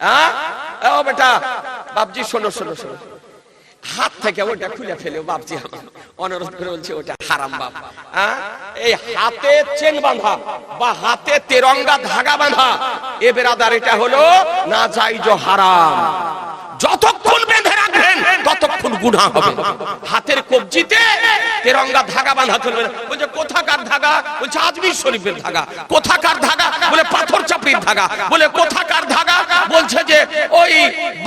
হ্যাঁ? ও বেটা, বাপজি, শোনো শোনো শোনো। হাত থেকে ওটা খুলে ফেলে, বাপজি আমার। অনুরোধ করে বলছে ওটা হারাম বাপ। হ্যাঁ? এই হাতে চেন বাঁধা বা হাতে তেরঙ্গা ধাগা বাঁধা, এ বেরাদার এটা হলো না যাই হারাম। যতক্ষণ বেঁধে রাখবেন ততক্ষণ গুণা হবে, হাতের কবজিতে তেরঙ্গা ধাগা বাঁধা চলবে না। বলছে, কোথাকার ধাগা? বলছে, আজমির শরীফের ধাগা। কোথাকার ধাগা? বলে, পাথর চাপড়ির ধাগা। বলে, কোথাকার ধাগা? বলছে যে, ওই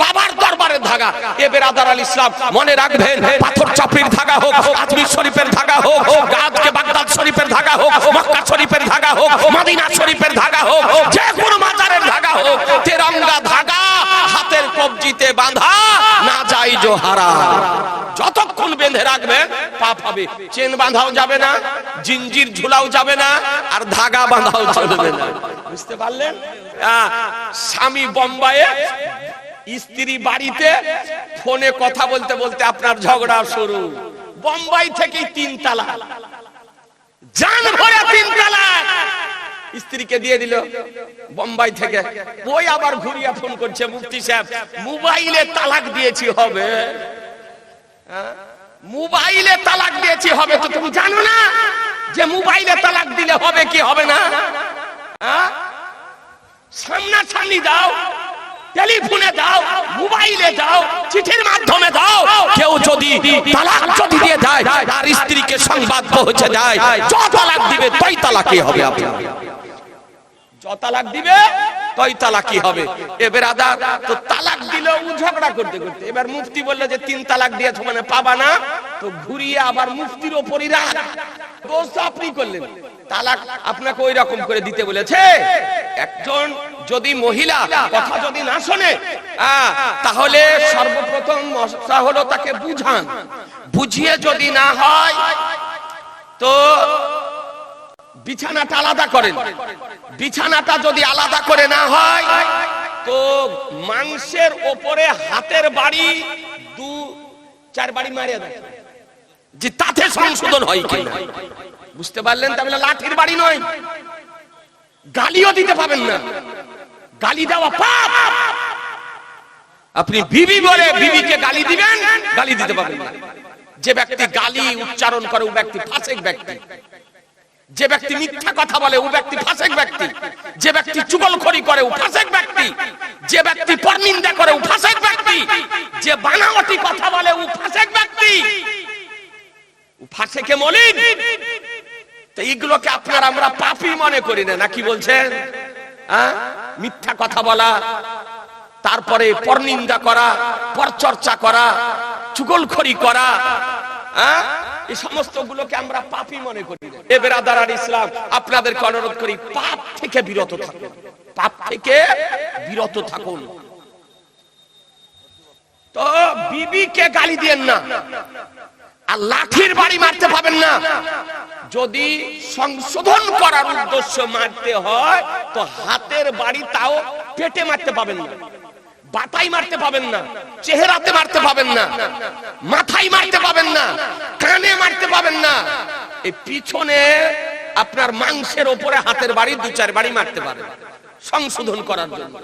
বাবার দরবারের ধাগা। এ বেরাদার আল ইসলাম, মনে রাখবেন, পাথর চাপড়ির ধাগা হোক, আজমির শরীফের ধাগা হোক আজকে বাগদাদ শরীফের ধাগা হোক, মক্কা শরীফের ধাগা হোক, মদিনা শরীফের ধাগা হোক, যে কোনো মাজারের ধাগা হোক, তেরঙ্গা ধাগা হাতের কবজিতে বাঁধা যাই জো যতক্ষণ বেঁধে রাখবেন পাপ হবে। চেন বাঁধাও যাবে না, জিঞ্জির ঝুলাও যাবে না, আর ধাগা বাঁধাও চলবে না। বুঝতে পারলেন? স্বামী বোম্বাইয়ে স্ত্রী বাড়িতে ফোনে কথা বলতে বলতে আপনার ঝগড়া শুরু। বোম্বাই থেকেই তিন তালা। জান ভরে তিন তালা। স্ত্রীকে দিয়ে দিল বোম্বাই থেকে। ওই আবার ঘুরিয়ে ফোন করছে মুফতি সাহেব, মোবাইলে তালাক দিয়েছি হবে। হ্যাঁ? মোবাইলে তালাক দিয়েছি হবে তো তুমি জানো না যে মোবাইলে তালাক দিলে হবে কি হবে না? হ্যাঁ? সামনাসামনি দাও, টেলিফোনে দাও, মোবাইলে দাও, চিঠির মাধ্যমে দাও। কেউ যদি তালাক যদি দিয়ে দেয়, তার স্ত্রীকে সংবাদ পৌঁছে দেয়, য তালাক দিবে, তই তালাকই হবে আপনার। তালাক দিবে তই তালাকি হবে। এবার আদা তো তালাক দিলেও ঝগড়া করতে করতে। এবার মুফতি বলল যে, তিন তালাক দিয়েছ মানে পাবা না। তো ঘুরিয়ে আবার মুফতির ওপরই রাগ দোষ আপনি করলেন। তালাক আপনাকে ওই রকম করে দিতে বলেছে। একজন যদি মহিলা, কথা যদি না শোনে তাহলে সর্বপ্রথম হলো তাকে বুঝান। বুঝিয়ে যদি না হয়, তো বিছানাটা আলাদা করেন। বিছানাটা যদি আলাদা করে না হয়, তো মাংসের ওপরে হাতের বাড়ি দু, চার বাড়ি মারিয়ে দেয়। যে তাতে সংশোধন হয় কি বুঝতে পারলেন? তাহলে লাঠির বাড়ি নয়। গালিও দিতে পাবেন না। গালি দেওয়া পাপ। আপনি বিবি বলে বিবিকে গালি দিবেন, গালি দিতে পাবেন না। যে ব্যক্তি গালি উচ্চারণ করে ও ব্যক্তি ফাসেক ব্যক্তি। যে ব্যক্তি মিথ্যা কথা বলে, ও ব্যক্তি ফাসেক ব্যক্তি। যে ব্যক্তি চুগলখড়ি করে, ও ফাসেক ব্যক্তি। যে ব্যক্তি পরনিন্দা করে, ও ফাসেক ব্যক্তি। যে বানাওয়াটি কথা বলে, ও ফাসেক ব্যক্তি। ও ফাসেকে মলিন। তো এইগুলোকে আপনার আমরা পাপি মনে করি না নাকি বলছেন? মিথ্যা কথা বলা, তারপরে পরনিন্দা করা, পরচর্চা করা, চুগলখড়ি করা হ্যাঁ? এই সমস্ত গুলোকে আমরা পাপি মনে করি। এ বেরাদার আর ইসলাম, আপনাদেরকে অনুরোধ করি, পাপ থেকে বিরত থাকুন। পাপ থেকে বিরত থাকুন। তো বিবিকে গালি দিয়েন না। আর লাঠির বাড়ি মারতে পাবেন না। যদি সংশোধন করার উদ্দেশ্য মারতে হয়, তো হাতের বাড়ি তাও পেটে মারতে পাবেন না। বাতাই মারতে পাবেন না, চেহারাতে মারতে পাবেন না, মাথায় মারতে পাবেন না, কানে মারতে পাবেন না। এই পিছনে আপনার মাংসের ওপরে হাতের বাড়ি, দু চার বাড়ি মারতে পারেন। সংশোধন করার জন্য।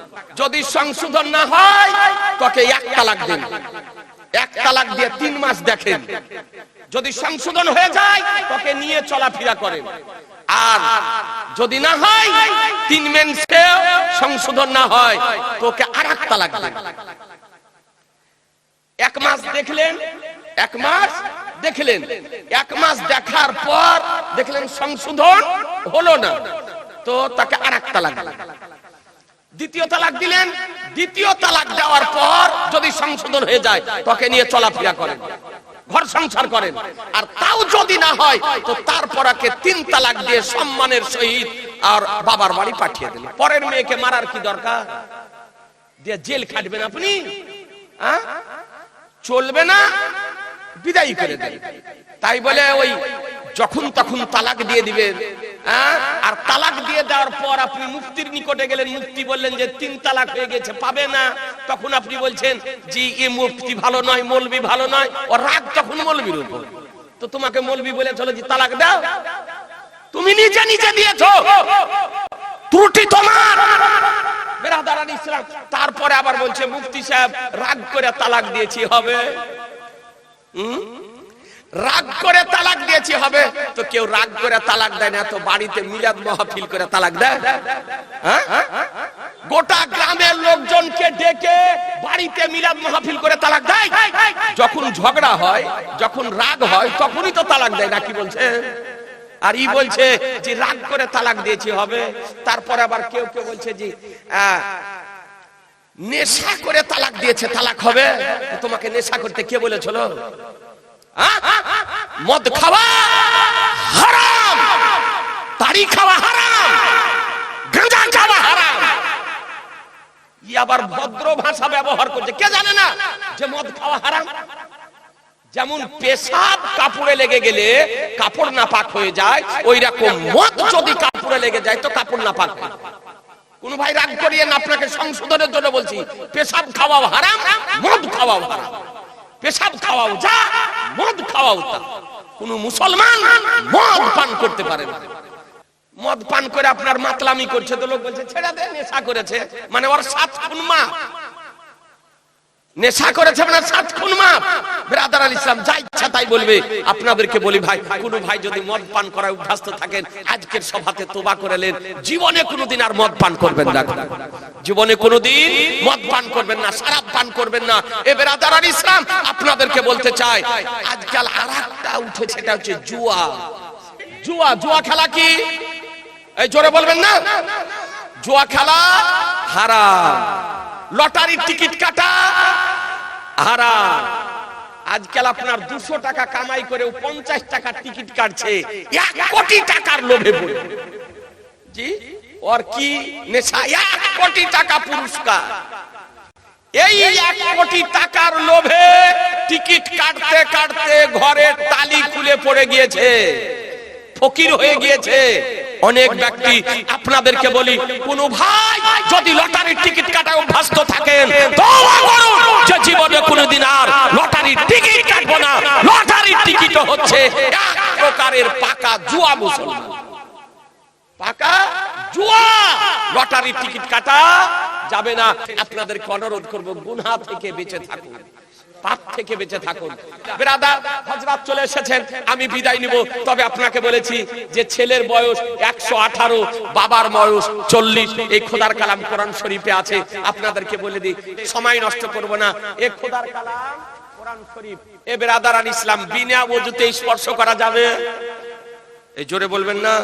যদি সংশোধন না হয়, তোকে এক তালাক দিন এক তালাক দিয়ে তিন মাস দেখেন। যদি সংশোধন হয়ে যায়, তোকে নিয়ে চলাফেরা করেন। আর যদি না হয়, তিন মেন্সে সংশোধন না হয়, তোকে আর এক তালাক এক মাস দেখলেন, এক মাস দেখলেন, এক মাস দেখার পর দেখলেন সংশোধন হলো না। তো তাকে আর এক তালাক দ্বিতীয় তালাক দিলেন, দ্বিতীয় তালাক দেওয়ার পর যদি সংশোধন হয়ে যায়, তোকে নিয়ে চলাফেরা করেন। ঘর সংসার করেন। আর তাও যদি না হয়, তো তারপরাকে তিন তালাক দিয়ে সম্মানের সহিত আর বাবার বাড়ি পাঠিয়ে দিলেন। পরের মেয়েকে মারার কি দরকার? দিয়ে জেল খাটবেন আপনি? চলবে না? বিদায় করে দেন। তাই বলে ওই যখন তখন তালাক দিয়ে দিবেন? আর তালাক দিয়ে দেওয়ার পর আপনি মুক্তির নিকটে গেলেন মুক্তি বললেন যে তিন তালাক হয়ে গেছে, পাবে না। তখন আপনি বলছেন যে এ মুক্তি ভালো নয়, মলবি ভালো নয় ও রাগ তখন মলবির উপর। তো তোমাকে মলবি বলে চলো যে তালাক দাও। তুমি নিজে নিজে দিয়েছ। ত্রুটি তোমার। বেরাদারান ইসলাম তারপরে আবার বলছে, মুফতি সাহেব, রাগ করে তালাক দিয়েছি, হবে। হুম? রাগ করে তালাক দিয়েছি, হবে? তো কেউ রাগ করে তালাক দেয় না, তো বাড়িতে মিলাদ মাহফিল করে তালাক দেয়? হ্যাঁ? গোটা গ্রামের লোকজনকে ডেকে বাড়িতে মিলাদ মাহফিল করে তালাক দেয়? যখন ঝগড়া হয়, যখন রাগ হয়, তখনই তো তালাক দেয় না, কি বলছে? আর ই বলছে যে রাগ করে তালাক দিয়েছি, হবে? তারপর আবার কেউ কেউ বলছে যে নেশা করে তালাক দিয়েছে, তালাক হবে? তোমাকে নেশা করতে কে বলেছিল? মদ খাওয়া হারাম। তারি খাওয়া হারাম। গাঁজা খাওয়া হারাম। ই আবার ভদ্র ভাষা ব্যবহার করছে। কে জানে না যে মদ খাওয়া হারাম? যেমন পেশাব কাপড়ে লেগে গেলে কাপড় নাপাক হয়ে যায় ওই রকম মদ যদি কাপড়ে লেগে যায় তো কাপড় নাপাক হয়। কোন ভাই রাগ করিয়ে না, আপনাকে সংশোধনের জন্য বলছি, পেশাব খাওয়াও হারাম, মদ খাওয়াও হারাম। পেশাব খাওয়াও যা মদ খাওয়া উত্তম কোন মুসলমান মদ পান করতে পারে না। মদ পান করে আপনার মাতলামি করছে তো লোক বলছে, ছেড়ে দে, নেশা করেছে। মানে ওর সাত খুন মা নেশা করেছে মানে সাত খুন মা ব্রাদার আল ইসলাম যা ইচ্ছা তাই বলবে। আপনাদেরকে বলি ভাই, কোন ভাই যদি মদ পান করায় অভ্যস্ত থাকেন, আজকের সভাতে তোবা করেলেন জীবনে কোনোদিন আর মদ পান করবেন না। জীবনে কোনোদিন মদ পান করবেন না শরাব পান করবেন না। এ ব্রাদার ইসলাম, আপনাদেরকে বলতে চাই, আজকাল আর একটা উঠেছে এটা হচ্ছে জুয়া। জুয়া জুয়া খেলা কি? এই জোরে বলবেন না। জুয়া খেলা হারাম। লটারির টিকিট কাটা হারাম। আজকাল আপনার দুশো টাকা কামাই করে পঞ্চাশ টাকার টিকিট কাটছে। এক কোটি টাকার লোভে পড়ে। জি? ওর কি নেশা? এক কোটি টাকা পুরস্কার। এই এক কোটি টাকার লোভে টিকিট কাটতে কাটতে ঘরের তালি খুলে পড়ে গিয়েছে। ফকির হয়ে গিয়েছে। অনেক ব্যক্তি আপনাদেরকে বলি, কোন ভাই যদি লটারির টিকিট কাটায় অভ্যস্ত থাকেন যে জীবনে কোনোদিন আর লটারির টিকিট কাটবো না। লটারির টিকিট হচ্ছে এক প্রকারের পাকা জুয়া মুসলমান। পাকা জুয়া। লটারির টিকিট কাটা যাবে না। আপনাদেরকে অনুরোধ করব, গুনহা থেকে বেঁচে থাকুন। পাপ থেকে বেঁচে থাকুন। বেরাদা হজরত চলে এসেছেন, আমি বিদায় নিব। তবে আপনাকে বলেছি যে ছেলের বয়স একশো আঠারো, বাবার বয়স চল্লিশ। এই খোদার কালাম কোরআন শরীফে আছে। আপনাদেরকে বলে দিই, সময় নষ্ট করব না। এ খোদার কালাম কোরআন শরীফ। এ বেরাদার আল ইসলাম, বিনা ওজুতে স্পর্শ করা যাবে? এই জোরে বলবেন না?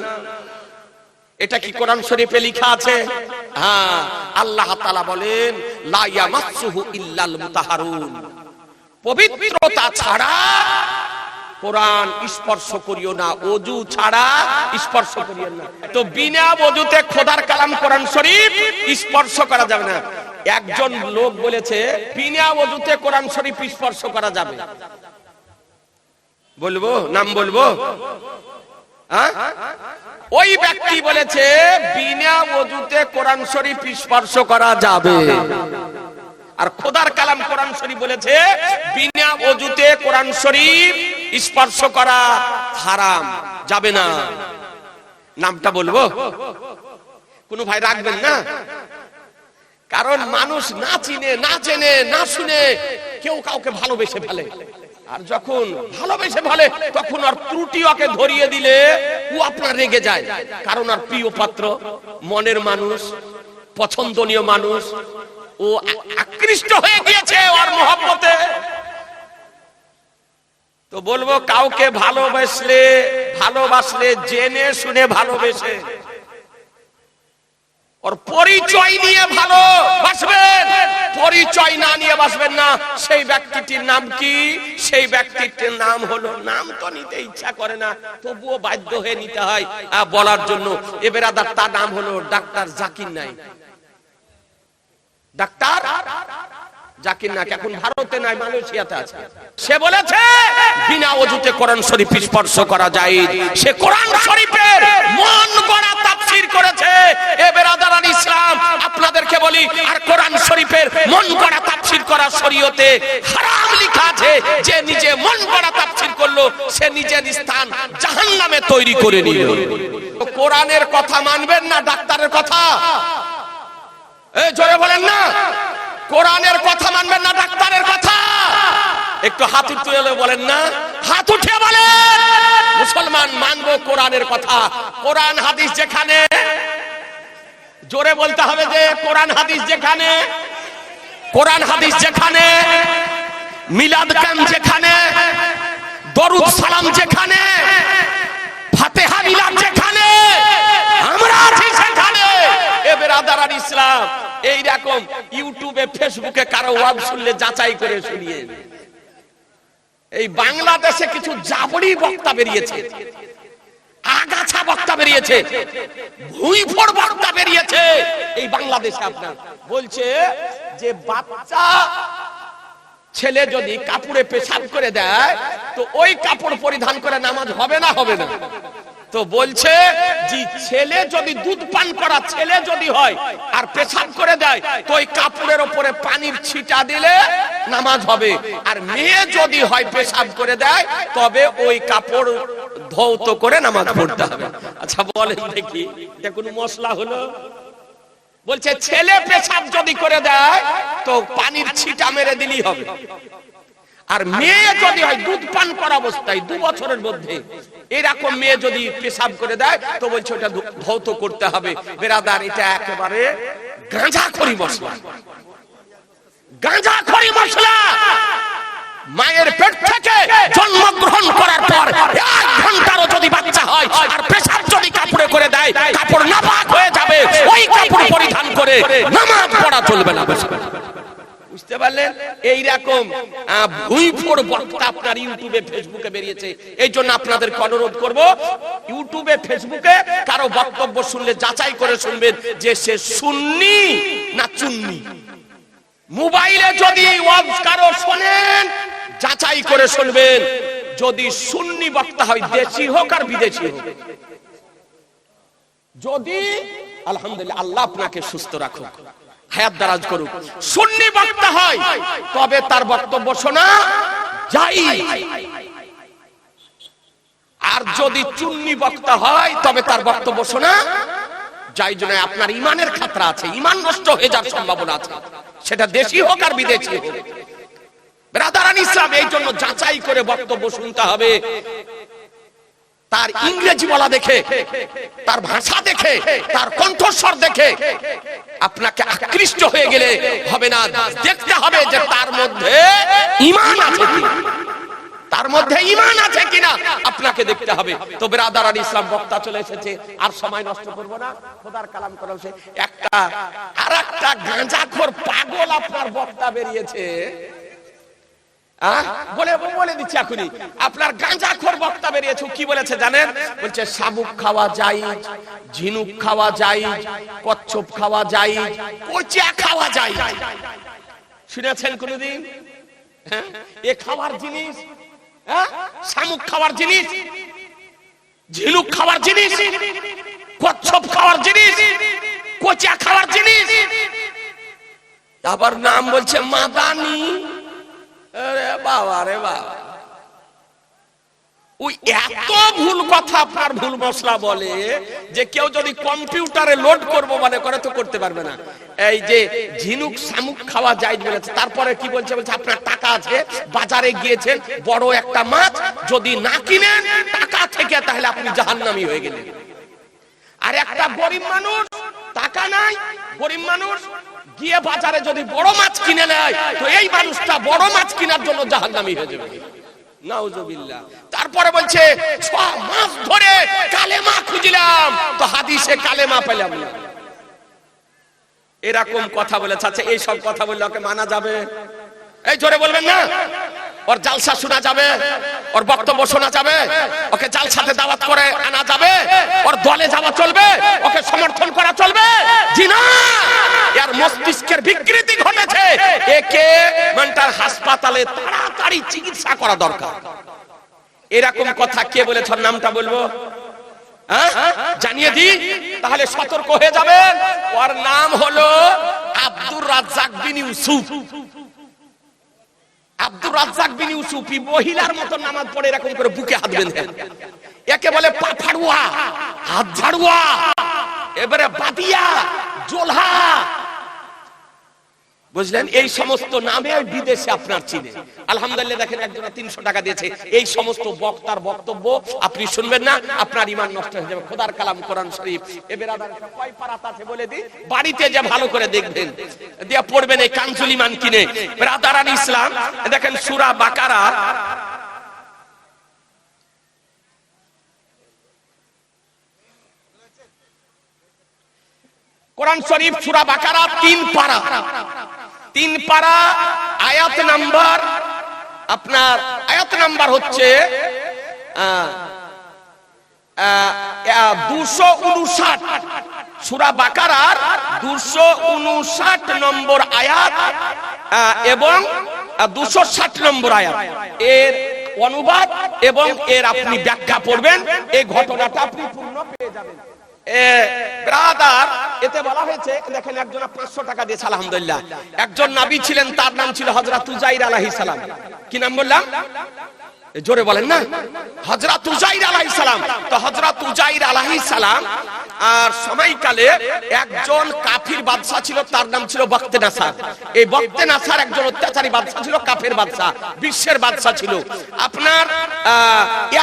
এটা কি কোরআন শরীফে লেখা আছে? হ্যাঁ আল্লাহ তাআলা বলেন, লা ইয়ামাসসুহু ইল্লাল মুতাহারুন। পবিত্রতা ছাড়া কোরআন স্পর্শ করিও না, অজু ছাড়া স্পর্শ করিও না। তো বিনা অজুতে খোদার কালাম কোরআন শরীফ স্পর্শ করা যাবে না। একজন লোক বলেছে, বিনা অজুতে কোরআন শরীফ স্পর্শ করা যাবে। বলব? নাম বলব? হ্যাঁ? ওই ব্যক্তি বলেছে, বিনা অজুতে কোরআন শরীফ স্পর্শ করা যাবে। আর খোদার কালাম কোরআন শরীফ বলেছে, বিনা অজুতে কোরআন শরীফ স্পর্শ করা হারাম, যাবে না। নামটা বলব? কোন ভাই রাখবেন না? কারণ মানুষ না চিনে, না চেনে না শুনে কেউ কাউকে ভালোবেসে ফেলে। আর যখন ভালোবেসে ফেলে, তখন আর ত্রুটি ওকে ধরিয়ে দিলে ও আপনার রেগে যায়। কারণ আর প্রিয় পাত্র, মনের মানুষ, পছন্দনীয় মানুষ ও আকৃষ্ট হয়ে গিয়েছে ওর মহব্বতে। তো বলব, কাউকে ভালোবাসলে ভালোবাসলে, জেনে শুনে ভালোবেসে। ওর পরিচয় নিয়ে ভালো বাসবেন পরিচয় না নিয়ে বাসবেন না। সেই ব্যক্তিটির নাম কি? সেই ব্যক্তিটির নাম হলো, নাম তো নিতে ইচ্ছা করে না, তবুও বাধ্য হয়ে নিতে হয়। বলার জন্য। এবার তার নাম হলো ডাক্তার জাকির নাইক ডাক্তার, জাকির নাক এখন ভারতে নাই, মালয়েশিয়াতে আছে। সে বলেছে, বিনা অজুতে কোরআন শরীফ স্পর্শ করা যায়। সে কোরআন শরীফের মন গড়া তাফসীর করেছে। এ বেরাদারান ইসলাম, আপনাদেরকে বলি, আর কোরআন শরীফের মন গড়া তাফসীর করা শরীয়তে হারাম লেখা আছে। যে নিজে মন গড়া তাফসির করল, সে নিজের স্থান জাহান্নামে তৈরি করে নিল। কোরআনের কথা মানবেন না, ডাক্তারের কথা? এই বলেন না। কোরআনের কথা মানবেন না, ডাক্তারের কথা। একটু হাত বলেন না। হাত উঠে বলেন। মুসলমান মানবো কোরআনের কথা। কোরআন হাদিস যেখানে, জোরে বলতে হবে যে কোরআন হাদিস যেখানে, কোরআন হাদিস যেখানে, মিলাদ কান যেখানে, দরুদ সালাম যেখানে, ফাতেহা মিলাদ যেখানে আমরা আছি সেখানে এ আর ইসলাম। এই রকম ইউটিউবে, ফেসবুকে কারও ওয়াজ শুনলে যাচাই করে শুনিয়ে এই বাংলাদেশে কিছু জাবড়ি বক্তা বেরিয়েছে, আগাছা বক্তা বেরিয়েছে, ভুইফোড় বক্তা বেরিয়েছে। এই বাংলাদেশে আপনার বলছে যে, বাচ্চা ছেলে যদি কাপড়ে পেশাব করে দেয়, তো ওই কাপড় পরিধান করে নামাজ হবে না হবে না। তো বলছে যে ছেলে যদি দুধ পান করা ছেলে যদি হয় আর পেশাব করে দেয়, তো ওই কাপড়ের ওপরে পানির ছিটা দিলে নামাজ হবে। আর মেয়ে যদি হয় পেশাব করে দেয়, তবে ওই কাপড় ধৌত করে নামাজ পড়তে হবে। আচ্ছা বলেন দেখি। এটা কোনো মশলা হলো? বলছে, ছেলে পেশাব যদি করে দেয়, তো পানির ছিটা মেরে দিলেই হবে। আর মেয়ে যদি হয়, দুধ পান করা অবস্থায়, দু বছরের মধ্যে। এরকম মেয়ে যদি পেশাব করে দেয়, তো বলছে ওটা ধৌত করতে হবে। বেরাদার, এটা একেবারে গাঁজা খড়ি মশলা। গাঁজা খড়ি মশলা! মায়ের পেট থেকে জন্মগ্রহণ করার পর এক ঘন্টারও যদি বাচ্চা হয়, আর পেশাব যদি কাপড়ে করে দেয়, কাপড় নাপাক হয়ে যাবে। ওই কাপড় পরিধান করে নামাজ পড়া চলবে না। বুঝতে পারলেন? এইরকম আপনার ইউটিউবে, ফেসবুকে বেরিয়েছে। এই জন্য আপনাদেরকে অনুরোধ করব, ইউটিউবে, ফেসবুকে কারও বক্তব্য শুনলে যাচাই করে শুনবেন যে সে সুন্নি না চুন্নি। মোবাইলে যদি কারও শোনেন, যাচাই করে শুনবেন। যদি সুন্নি বক্তা হয়, দেশি হোক আর বিদেশি হোক। যদি, আলহামদুলিল্লাহ, আল্লাহ আপনাকে সুস্থ রাখুক। হায়াত দারাজ করুক। সুন্নি বক্তা হয়, তবে তার বক্তব্য শোনা যাই আর যদি চুন্নি বক্তা হয়, তবে তার বক্তব্য শোনা যাই জন্য আপনার ইমানের খাতরা আছে, ইমান নষ্ট হয়ে যাওয়ার সম্ভাবনা আছে। সেটা দেশি হোক আর বিদেশি হোক। ব্রাদারান ইসলাম, এই জন্য যাচাই করে বক্তব্য শুনতে হবে। তার ইংরেজি বলা দেখে, তার ভাষা দেখে, তার কণ্ঠস্বর দেখে আপনাকে আকৃষ্ট হয়ে গেলে হবে না। দেখতে হবে যে তার মধ্যে ইমান আছে তার মধ্যে ইমান আছে কিনা, আপনাকে দেখতে হবে। তো বেরাদার আলী ইসলাম, বক্তা চলে এসেছে। আর সময় নষ্ট করব না। খোদার কালাম করা হচ্ছে একটা আর একটা গাঁজাখোর পাগল আপনার বক্তা বেরিয়েছে? বলে বলে দিচ্ছি এখনই। বক্তা বেরিয়েছে কি বলেছে জানেন? বলছে, শামুক খাওয়া ঝিনুক খাওয়া কচ্ছপ খাওয়া খাওয়া হ্যাঁ? এ খাওয়ার জিনিস হ্যাঁ? শামুক খাওয়ার জিনিস, ঝিনুক খাওয়ার জিনিস, কচ্ছপ খাওয়ার জিনিস খাওয়ার জিনিস। আবার নাম বলছে, মাদানি। মনে তারপরে কি বলছে? বলছে, আপনার টাকা আছে বাজারে গিয়েছেন বড় একটা মাছ, যদি না কিনেন, টাকা থেকে তাহলে আপনি জাহান্নামি হয়ে গেলেন। আর একটা গরিব মানুষ, টাকা নাই, গরিব মানুষ গিয়ে বাজারে যদি বড় মাছ কিনে নেয় তো এই মানুষটা বড় মাছ কেনার জন্য জাহান্নামি হয়ে যাবে। নাউজুবিল্লাহ। তারপরে বলছে ছ মাস ধরে কালেমা খুঁজলাম তো হাদিসে কালেমা পেলাম না। এরকম কথা বলেছে। আচ্ছা এই সব কথা বললে ওকে মানা যাবে? এই জোরে বলবেন না। ওর জালসা শোনা যাবে ওর বক্তব্য শোনা যাবে ওকে জালসাতে দাওয়াত করে আনা যাবে ওর দলে যাওয়া চলবে ওকে সমর্থন করা চলবে। জি না এর মস্তিষ্কের বিকৃতি ঘটেছে। একে মেন্টাল হাসপাতালে তাড়াতাড়ি চিকিৎসা করা দরকার। এরকম কথা কে বলেছ, ওর নামটা বলব? হ্যাঁ? জানিয়ে দি তাহলে সতর্ক হয়ে যাবেন। ওর নাম হলো আব্দুর রাজ্জাক বিন ইউসুফ। আব্দুর রাজ্জাক বিন ইউসুফি মহিলার মতো নামাজ পড়ে এরকম করে বুকে হাত বেঁধে। একে বলে পা ফাড়ুয়া হাত ঝাড়ুয়া, এবারে বাদিয়া জোলহা বুঝলেন? এই সমস্ত নামে বিদেশে আপনার চিনে। আলহামদুলিল্লাহ, দেখেন একজনা তিনশো টাকা দিয়েছে। এই সমস্ত বক্তার বক্তব্য আপনি শুনবেন না, আপনার ইমান নষ্ট হয়ে যাবে। খোদার কালাম কোরআন শরীফ। এবার কয় আছে বলে দিই, বাড়িতে যে ভালো করে দেখবেন, দিয়া পড়বেন এই কানসুল ইমান কিনে। ব্রাদারান ইসলাম, দেখেন সুরা বাকারা। কোরআন শরীফ, সুরা বাকারা, তিন পারা তিন পারা আয়াত নাম্বার। আপনার আয়াত নাম্বার হচ্ছে দুশো উনষাট। সুরা বাকারার দুশো উনষাট নম্বর আয়াত এবং দুশো ষাট নম্বর আয়াত। এর অনুবাদ এবং এর আপনি ব্যাখ্যা পড়বেন, এই ঘটনাটা আপনি পূর্ণ পেয়ে যাবেন। এতে বলা হয়েছে, দেখেন একজন পাঁচশো টাকা একজন নাবি ছিলেন, তার নাম ছিল হজরত উজাইর সালাম। কি নাম বললাম? জোরে বলেন না। হজরত উজাইর আলাহি সালাম। তো হজরত উজাইর আলাহি সালাম আর সময়কালে একজন কাফির বাদশা ছিল, তার নাম ছিল বক্তে নাসার। এই বক্তে নাসার একজন অত্যাচারী বাদশা ছিল, কাফের বাদশা বিশ্বের বাদশা ছিল। আপনার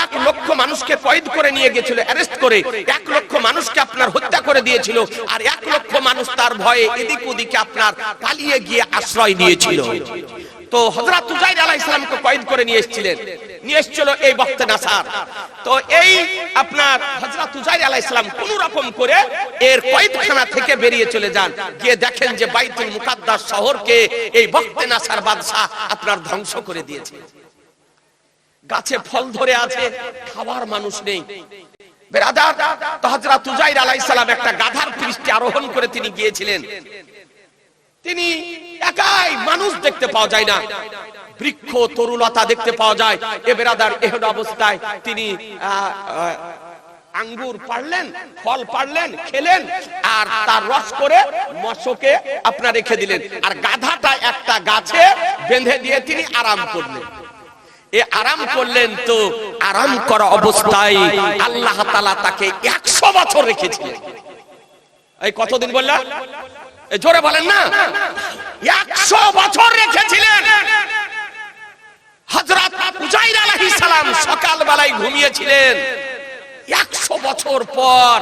এক লক্ষ মানুষকে কয়েদ করে নিয়ে গেছিল, অ্যারেস্ট করে। এক লক্ষ মানুষকে আপনার হত্যা করে দিয়েছিল, আর এক লক্ষ মানুষ তার ভয়ে এদিক ওদিকে আপনার পালিয়ে গিয়ে আশ্রয় নিয়েছিল। তো হজরত তুজাইর আলাইহিস সালামকে কয়েদ করে নিয়ে এসেছিলেন। নিয়ে এসেছিল এই বক্তে নাসার। তো এই আপনার হজরত তুজাইর আলাইহিস সালাম কোন রকম করে এর কয়েদখানা থেকে বেরিয়ে চলে যান। গিয়ে দেখেন যে বাইতুল মুকাদ্দাস শহরকে এই বক্তে নাসার বাদশা আপনার ধ্বংস করে দিয়েছে। গাছে ফল ধরে আছে খাবার মানুষ নেই। বেরাদার, তো হযরত উজাইর আলাইহিস সালাম একটা গাধার পৃষ্ঠে আরোহণ করে তিনি গিয়েছিলেন। তিনি একাই মানুষ দেখতে পাওয়া যায় না। বৃক্ষ, তরুলতা দেখতে পাওয়া যায়। এ বেরাদার এহেন অবস্থায় তিনি আঙ্গুর পারলেন ফল পারলেন খেলেন, আর তার রস করে মশকে আপনার রেখে দিলেন। আর গাধাটা একটা গাছে বেঁধে দিয়ে তিনি আরাম করলেন। এ আরাম করলেন তো আরাম করা অবস্থায় আল্লাহ তালা তাকে একশো বছর রেখেছিলেন। এই কতদিন বললাম? জোরে বলেন না। একশো বছর রেখেছিলেন। হজরত উজাইর আলাইহিস সালাম সকাল বেলায় ঘুমিয়েছিলেন। একশো বছর পর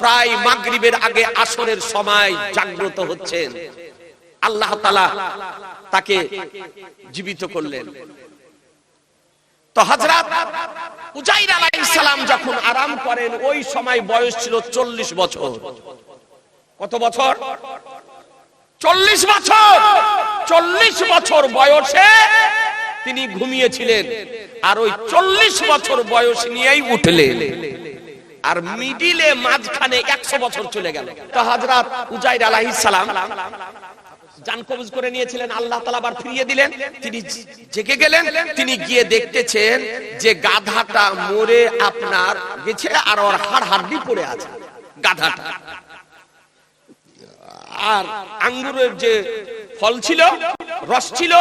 প্রায় মাগরিবের আগে আসরের সময় জাগ্রত হচ্ছেন। আল্লাহ তালা তাকে জীবিত করলেন। তো হজরত উজাইর আলাইহিস সালাম যখন আরাম করেন, ওই সময় বয়স ছিল চল্লিশ বছর। কত বছর? চল্লিশ বছর! চল্লিশ বছর বয়সে তিনি ঘুমিয়েছিলেন। আর ওই চল্লিশ বছর বয়স নিয়েই উঠলেন। আর মিডিলে মাঝখানে একশো বছর চলে গেল। তো হাজরাত উজাইর আলাইহিস সালাম জান কবজ করে নিয়েছিলেন, আল্লাহ তালা আবার ফিরিয়ে দিলেন। তিনি জেগে গেলেন, তিনি গিয়ে দেখতেছেন যে গাধাটা মরে আপনার গেছে আর ওর হাড় হাড্ডি পড়ে আছে। গাধাটা। আর আঙ্গুরের যে ফল ছিল, রস ছিল,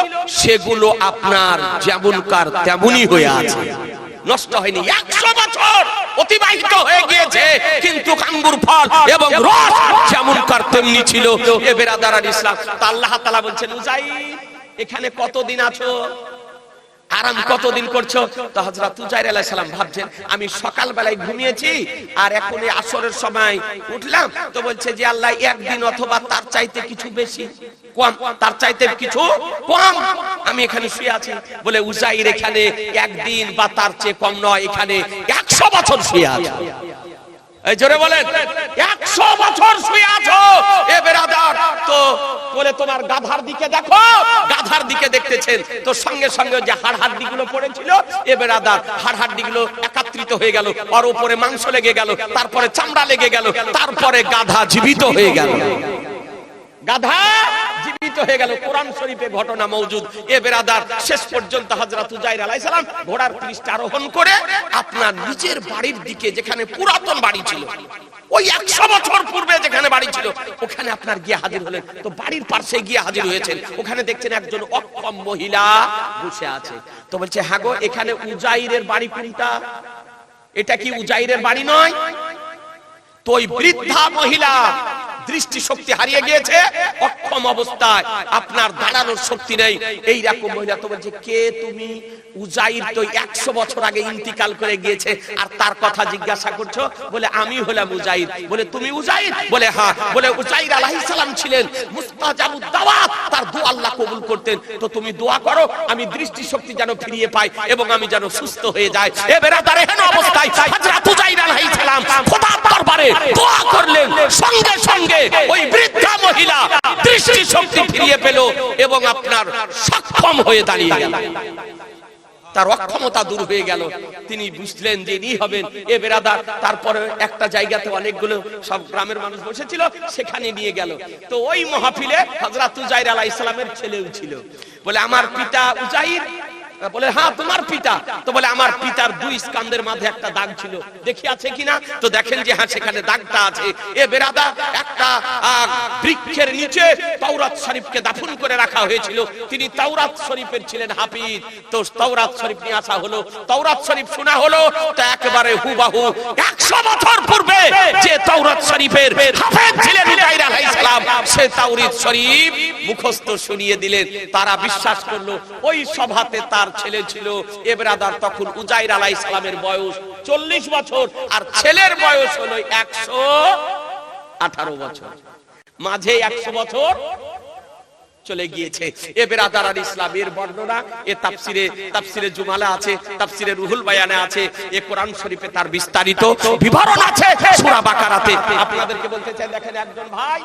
সেগুলো আপনার যেমনকার তেমনই হয়ে আছে। নষ্ট হয়নি। একশো বছর অতিবাহিত হয়ে গিয়েছে, কিন্তু আঙ্গুর ফল এবং রস যেমনকার তেমনি ছিল। এ বেরাদার ইসলাম, তা আল্লাহ তালা বলছেন উজাই এখানে কতদিন আছো? আরাম কতদিন করছ? তো হজরত তুজাইর আলাইহিস সালাম ভাবছেন, আমি সকাল বেলায় ঘুমিয়েছি আর এখন এই আসরের সময় উঠলাম। তো বলছে যে আল্লাহ, একদিন অথবা তার চাইতে কিছু বেশি, কম, তার চাইতে কিছু কম। আমি এখানে শুয়ে আছি। বলে উজাইর এখানে একদিন বা তার চেয়ে কম নয়, এখানে একশো বছর শুয়ে আছে। এই জোরে বলেন। একশো বছর শুয়ে আছো। এ বেরাদার তো বলে তোমার গাধার দিকে দেখো, গাধার দিকে দেখতেছেন। তো সঙ্গে সঙ্গে যে হাড় হাড্ডি গুলো পড়েছিল, এ বেরাদার হাড় হাড্ডি গুলো একাত্রিত হয়ে গেল আর উপরে মাংস লেগে গেল, তারপরে চামড়া লেগে গেল, তারপরে গাধা জীবিত হয়ে গেল। গাধা জীবিত হয়ে গেল। কোরআন শরীফে ঘটনা মৌজুদ এ বেরাদার, শেষ পর্যন্ত আলাইহিস সালাম ঘোড়ার আরোহণ করে আপনার নিজের বাড়ির দিকে যেখানে পুরাতন বাড়ি ছিল, ওই একশো বছর পূর্বে যেখানে বাড়ি ছিল, ওখানে আপনার গিয়ে হাজির হলেন। তো বাড়ির গিয়ে হাজির হয়েছেন। ওখানে দেখছেন একজন অক্ষম মহিলা বসে আছে। তো বলছে হ্যাঁ গো, এখানে উজাইরের বাড়ি কোনটা? এটা কি উজাইরের বাড়ি নয়? তো ওই বৃদ্ধা মহিলা দৃষ্টি শক্তি হারিয়ে গিয়েছে, অক্ষম অবস্থায় আপনার দাঁড়ানোর শক্তি নেই। এই রকম মহিলা তো বলছে, কে তুমি? উজাইর তো একশো বছর আগে ইন্তিকাল করে গিয়েছে, আর তার কথা জিজ্ঞাসা করছ? বলে, আমি হলাম উজাইর। বলে, তুমি উজাইর? বলে হ্যাঁ। বলে, উজাইর আলাইহিস সালাম ছিলেন মুস্তাজাবুদ দাওয়াত তার দোয়া আল্লাহ কবুল করতেন। তো তুমি দোয়া করো, আমি দৃষ্টি শক্তি যেন ফিরিয়ে পাই এবং আমি যেন সুস্থ হয়ে যাই। এ বেরাদার, এহেন অবস্থায় হযরত উজাইর আলাইহিস সালাম খোদার দরবারে দোয়া করলেন, সঙ্গে সঙ্গে ওই বৃদ্ধা মহিলা দৃষ্টি শক্তি ফিরিয়ে পেল এবং আপনার সক্ষম হয়ে দাঁড়িয়ে গেল। তার অক্ষমতা দূর হয়ে গেল। তিনি বুঝলেন যে ইনি হবেন। এ বেরাদার, তারপরে একটা জায়গাতে অনেকগুলো সব গ্রামের মানুষ বসেছিল, সেখানে নিয়ে গেল। তো ওই মহাফিলে হযরত উজাইর আলাইহিস সালামের ছেলেও ছিল। বলে, আমার পিতা উজাইর বলে হ্যাঁ তোমার পিতা। তো বলে, আমার পিতার দুই স্কান্দের মাঝে একটা দাগ ছিল। দেখি আছে কিনা? তো দেখেন যে হ্যাঁ সেখানে দাগটা আছে। এ বেরাদা, একটা বৃক্ষের নিচে তাওরাত শরীফকে দাফন করে রাখা হয়েছিল। তিনি তাওরাত শরীফের ছিলেন হাফিজ। তো তাওরাত শরীফ নিয়ে আসা হলো। তাওরাত শরীফ শোনা হলো, তা একেবারে হুবাহু। একশো বছর পূর্বে যে তাওরাত শরীফের হাফেজ ছিলেন ইব্রাহিম আলাইহিস সালাম, সে তাওরাত শরীফ মুখস্থ শুনিয়ে দিলেন। তারা বিশ্বাস করল, ওই সভাতে তার ছেলে ছিল এবেরাদার তখন উজাইর আলাই ইসলামের বয়স চল্লিশ বছর আর ছেলের বয়স হলো একশো আঠারো বছর। মাঝে একশো বছর চলে গিয়েছে। এ বেরাদার আর ইসলামের বর্ণনা এ তাফসিরে তাফসিরে জুমালা আছে তাফসিরে রুহুল বায়ানে আছে এ কোরআন শরীফে তার বিস্তারিত বিবরণ আছে সূরা বাকারাতে। আপনাদেরকে বলতে চাই দেখেন একজন ভাই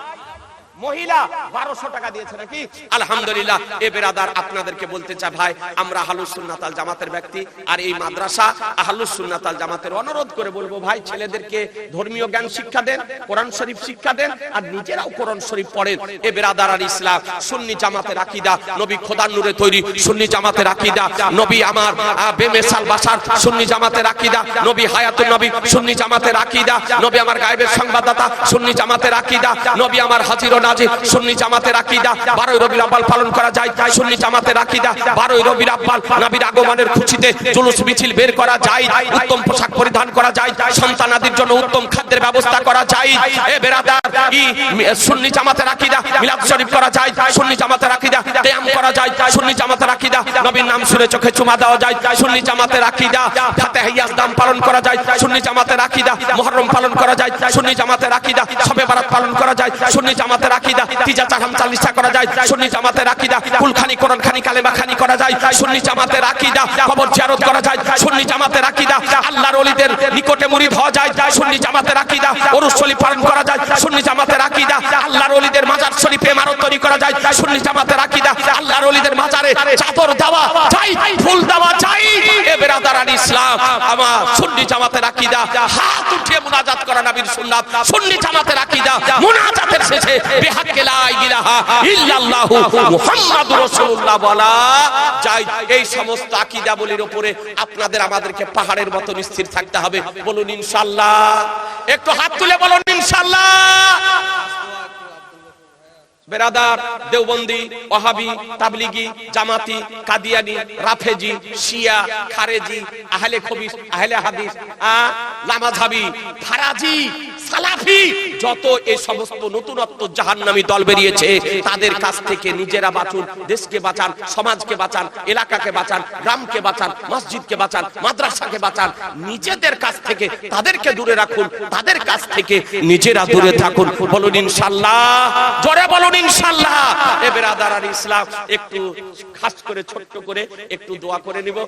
মহিলা, বারোশো টাকা দিয়েছে নাকি? আলহামদুলিল্লাহ, এ বেরাদার আপনাদেরকে বলতে চাই ভাই, আমরা আহলুস সুন্নাতাল জামাতের ব্যক্তি, আর এই মাদ্রাসা আহলুস সুন্নাতাল জামাতের অনুরোধ করে বলব ভাই, ছেলেদেরকে ধর্মীয় জ্ঞান শিক্ষা দেন, কোরআন শরীফ শিক্ষা দেন, আর নিজেরাও কোরআন শরীফ পড়েন। এ বেরাদার আর ইসলাম, সুন্নি জামাতের আকীদা, নবী খোদার নূরে তৈরি, সুন্নি জামাতের আকীদা, নবী আমার বেমেসাল বাসার সুন্নি জামাতের আকীদা, নবী হায়াতুন নবী, সুন্নি জামাতের আকীদা, নবী আমার গায়েবের সংবাদদাতা, সুন্নি জামাতের আকীদা, নবী আমার হাজির ও নাজির সুন্নি জামাতের আকীদা 12 রবিউল আব্বাল পালন করা যায়। সুন্নি জামাতের আকীদা 12 রবিউল আব্বাল নবীর আগমনের খুশিতে জুলুস, মিছিল বের করা যায়। উত্তম পোশাক পরিধান করা যায়। সন্তানাদির জন্য উত্তম খাদ্যের ব্যবস্থা করা যায়। এ বেরাদার, ই সুন্নি জামাতের আকীদা, মিলাদ শরীফ করা যায়। সুন্নি জামাতের আকীদা কিয়াম করা যায়। সুন্নি জামাতের আকীদা, নবীর নাম শুনে চোখে চুমা দেওয়া যায়। সুন্নি জামাতের আকীদা, ফাতিহা ইয়াজদাম পালন করা যায়। সুন্নি জামাতের আকীদা মুহররম পালন করা যায়। সুন্নি জামাতের আকীদা শবে বারাত পালন করা যায়। সুন্নি জামাতের আকীদা তিজা চাহাম চালিসা করা যায়। সুন্নি জামাতের আকীদা কুলখানি কোরআন খানি কালেমা খানি করা যায়। সুন্নি জামাতের আকীদা কবর জিয়ারত করা যায়। সুন্নি জামাতের আকীদা আল্লাহর ওলিদের নিকটে মুরিদ হওয়া যায়। সুন্নি জামাতের আকীদা ওরস পালন করা যায়। সুন্নি জামাতের আকীদা আল্লাহর ওলিদের মাজার শরীফে ইমারত তৈরি করা যায়। সুন্নি জামাতের আকীদা আল্লাহর ওলিদের মাজারে চাদর দেওয়া যায়। ফুল দেওয়া যায়। এ বেরাদার আল ইসলাম, আমার সুন্নি জামাতের আকীদা হাত উঠিয়ে মুনাজাত করা নবীর সুন্নাত। সুন্নি জামাতের আকীদা মুনাজাতের শেষে যাই এই সমস্ত আকীদা বলির উপরে আপনাদের আমাদেরকে পাহাড়ের মতো স্থির থাকতে হবে। বলুন ইনশাআল্লাহ একটু হাত তুলে বলুন ইনশাআল্লাহ বেরাদার, দেওবন্দি, ওহাবি, তাবলিগি, জামাতি, কাদিয়ানি, রাফেজি, শিয়া, খারেজি, আহলে খবিস, আহলে হাদিস, আ, লামাঝাবি, ফারাজি, সালাফি, যত এই সমস্ত নতুনত্ব জাহান্নামী দল বেরিয়েছে, তাদের কাছ থেকে নিজেরা বাঁচুন, দেশকে বাঁচান, সমাজকে বাঁচান, এলাকাকে বাঁচান, গ্রামকে বাঁচান, মসজিদকে বাঁচান, মাদ্রাসাকে বাঁচান, নিজেদের কাছ থেকে, তাদেরকে দূরে রাখুন, তাদের কাছ থেকে নিজেরা দূরে থাকুন, বলুন ইনশাল্লাহ, জোরে বলুন ইনশাল্লাহ এ বেরাদার ইসলাম একটু খাস করে ছোট্ট করে একটু দোয়া করে নিব।